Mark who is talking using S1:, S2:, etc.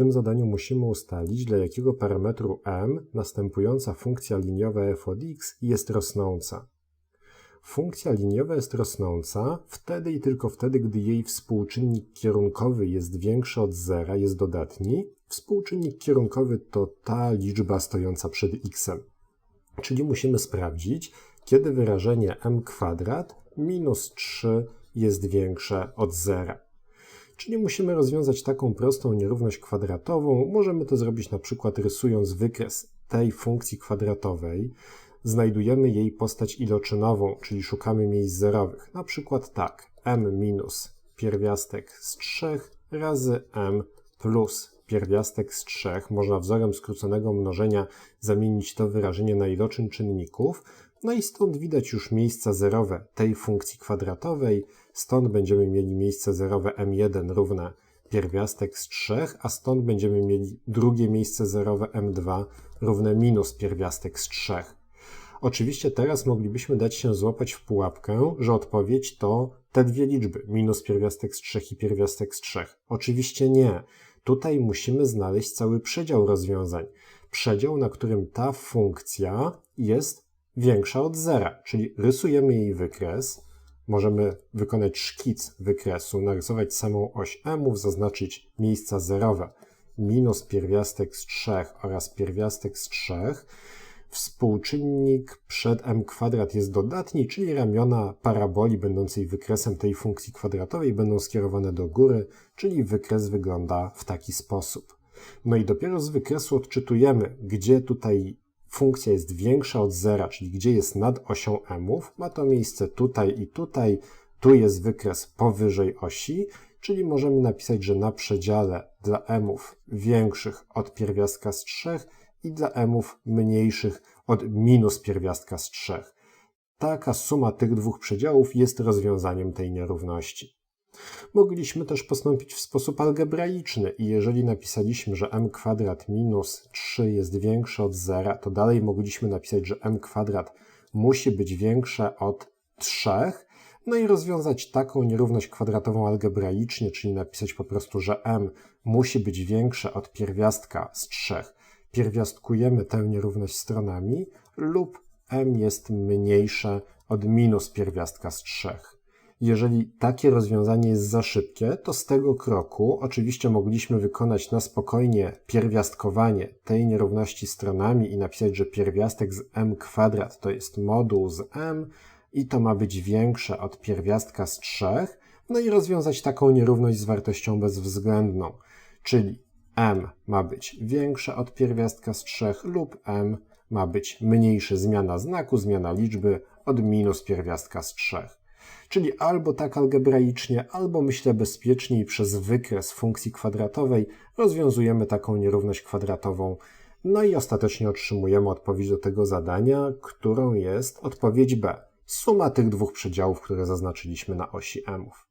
S1: tym zadaniu musimy ustalić, dla jakiego parametru m następująca funkcja liniowa f od x jest rosnąca. Funkcja liniowa jest rosnąca wtedy i tylko wtedy, gdy jej współczynnik kierunkowy jest większy od zera, jest dodatni. Współczynnik kierunkowy to ta liczba stojąca przed x. Czyli musimy sprawdzić, kiedy wyrażenie m kwadrat minus 3 jest większe od zera. Czyli musimy rozwiązać taką prostą nierówność kwadratową. Możemy to zrobić na przykład rysując wykres tej funkcji kwadratowej. Znajdujemy jej postać iloczynową, czyli szukamy miejsc zerowych. Na przykład tak, m minus pierwiastek z 3 razy m plus pierwiastek z 3. Można wzorem skróconego mnożenia zamienić to wyrażenie na iloczyn czynników. No i stąd widać już miejsca zerowe tej funkcji kwadratowej. Stąd będziemy mieli miejsce zerowe m1 równe pierwiastek z 3, a stąd będziemy mieli drugie miejsce zerowe m2 równe minus pierwiastek z 3. Oczywiście teraz moglibyśmy dać się złapać w pułapkę, że odpowiedź to te dwie liczby, minus pierwiastek z 3 i pierwiastek z 3. Oczywiście nie. Tutaj musimy znaleźć cały przedział rozwiązań. Przedział, na którym ta funkcja jest większa od zera, czyli rysujemy jej wykres, możemy wykonać szkic wykresu, narysować samą oś m, zaznaczyć miejsca zerowe, minus pierwiastek z 3 oraz pierwiastek z 3. Współczynnik przed m kwadrat jest dodatni, czyli ramiona paraboli będącej wykresem tej funkcji kwadratowej będą skierowane do góry, czyli wykres wygląda w taki sposób. No i dopiero z wykresu odczytujemy, gdzie tutaj funkcja jest większa od zera, czyli gdzie jest nad osią mów, ma to miejsce tutaj i tutaj, tu jest wykres powyżej osi, czyli możemy napisać, że na przedziale dla mów większych od pierwiastka z 3 i dla mów mniejszych od minus pierwiastka z 3. Taka suma tych dwóch przedziałów jest rozwiązaniem tej nierówności. Mogliśmy też postąpić w sposób algebraiczny i jeżeli napisaliśmy, że m kwadrat minus 3 jest większe od zera, to dalej mogliśmy napisać, że m kwadrat musi być większe od 3, no i rozwiązać taką nierówność kwadratową algebraicznie, czyli napisać po prostu, że m musi być większe od pierwiastka z 3. Pierwiastkujemy tę nierówność stronami lub m jest mniejsze od minus pierwiastka z 3. Jeżeli takie rozwiązanie jest za szybkie, to z tego kroku oczywiście mogliśmy wykonać na spokojnie pierwiastkowanie tej nierówności stronami i napisać, że pierwiastek z m kwadrat to jest moduł z m i to ma być większe od pierwiastka z 3, no i rozwiązać taką nierówność z wartością bezwzględną, czyli m ma być większe od pierwiastka z 3 lub m ma być mniejsze zmiana znaku, zmiana liczby od minus pierwiastka z 3. Czyli albo tak algebraicznie, albo myślę bezpieczniej przez wykres funkcji kwadratowej rozwiązujemy taką nierówność kwadratową. No i ostatecznie otrzymujemy odpowiedź do tego zadania, którą jest odpowiedź B. Suma tych dwóch przedziałów, które zaznaczyliśmy na osi mów.